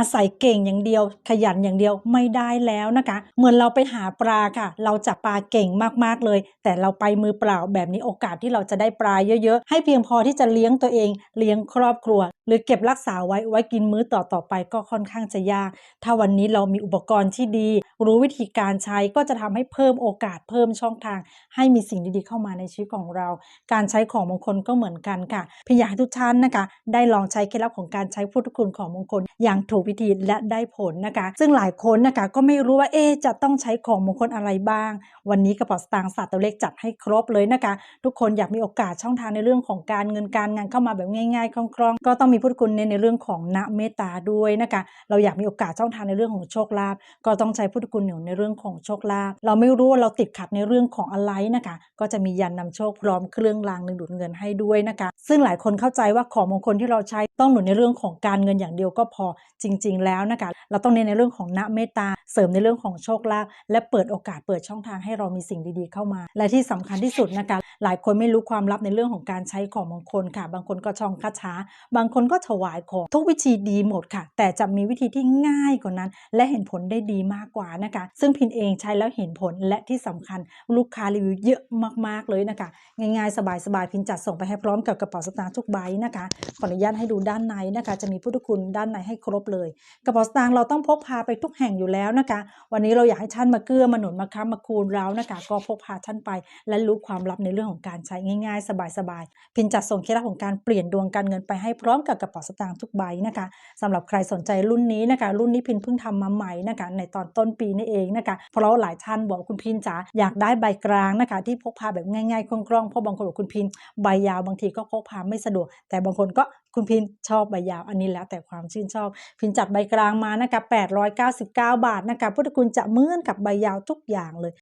อาศัยเก่งอย่างเดียว ขยันอย่างเดียวไม่ได้แล้วนะคะ เหมือนเราไปหาปลาค่ะ เราจับปลาเก่งมากๆเลย แต่เราไปมือเปล่าแบบนี้โอกาสที่เราจะได้ปลาเยอะ ๆ ให้เพียงพอที่จะเลี้ยงตัวเอง เลี้ยงครอบครัว หรือเก็บรักษาไว้ไว้กินมื้อต่อๆไปก็ค่อนข้างจะยาก ถ้าวันนี้เรามีอุปกรณ์ที่ดี รู้วิธีการใช้ก็จะทำให้เพิ่มโอกาสเพิ่มช่องทาง ให้มีสิ่งดีๆเข้ามาในชีวิตของเรา การใช้ของมงคลก็เหมือนกันค่ะพี่อยากให้ทุกท่านนะคะ ได้ลองใช้เคล็ดลับของการใช้พุทธคุณของมงคลอย่างถูกวิธีและได้ผลนะคะ ซึ่งหลายคนนะคะก็ไม่รู้ว่าเอ๊จะต้องใช้ของมงคลอะไรบ้าง วันนี้กระเป๋าสตางค์ศาสตร์ตัวเลขจัดให้ครบเลยนะคะ ทุกคนอยากมีโอกาสช่องทางในเรื่องของการเงินการงานเข้ามาแบบง่ายๆคล่องๆ ก็ต้องมีพุทธคุณเน้นในเรื่องของณเมตตาด้วยนะคะ เราอยากมีโอกาสช่องทางในเรื่องของโชคลาภก็ต้องใช้พุทธคุณเหนียวในเรื่องของโชคลาภเราไม่รู้ว่าเราติดขัดในเรื่องของอะไรนะคะ ก็จะมียันนำโชคพร้อมเครื่องรางดึงดูดเงินให้ด้วยนะคะ ซึ่งหลายคนเข้าใจว่าของมงคลที่เราใช้ต้องหนุนในเรื่องของการเงินอย่างเดียวก็พอจริงๆ แล้วนะคะเราต้องเน้นในเรื่องของณเมตตาเสริมในเรื่องของโชคลาภและเปิดโอกาสเปิดช่องทางให้เรามีสิ่งดีๆ เข้ามา และที่สำคัญที่สุดนะคะหลายคนไม่รู้ความลับในเรื่องของการใช้ของมงคลค่ะ บางคนก็ช่องคาถาบางคนก็ถวายของทุกวิธีดีหมดค่ะ แต่จะมีวิธีที่ง่ายกว่านั้น และเห็นผลได้ดีมากกว่านะคะ ซึ่งพินเองใช้แล้วเห็นผลและที่สำคัญลูกค้ารีวิวเยอะมากๆเลยนะคะ ง่ายๆ สบายๆพินจัดส่งไปให้พร้อมกับกระเป๋าสตางค์ทุกใบนะคะขออนุญาตให้ดูด้านในนะคะ จะมีพุทธคุณด้านในให้ครบเลยกระเป๋าสตางค์เราต้องพกพาไปทุกแห่งอยู่แล้วนะคะ วันนี้เราอยากให้ท่านมาเกื้อมาหนุนมาค้ำมาคูณเรานะคะ ก็พกพาท่านไป และรู้ความลับในเรื่องของการใช้ง่ายๆ สบายๆพินจัดส่งเคล็ดลับของการเปลี่ยนดวงการเงินไปให้พร้อมกับกระเป๋าสตางค์ทุกใบนะคะสำหรับใครสนใจรุ่นนี้นะคะ รุ่นนี้พินเพิ่งทำมาใหม่นะคะ ในตอนต้นปีนี่เองนะคะ เพราะหลายท่านบอกคุณพินจ๋าอยากได้ใบกลางนะคะ ที่พกพาแบบง่ายๆคล่องๆเพราะบางคนบอกคุณพินใบยาวบางทีก็พกพาไม่สะดวก แต่บางคนก็คุณพินชอบใบยาวอันนี้แล้วแต่ความชื่นชอบ พินจัดใบกลางมานะคะ899 บาทนะคะพุทธคุณจะเหมือนกับใบยาวทุกอย่างเลย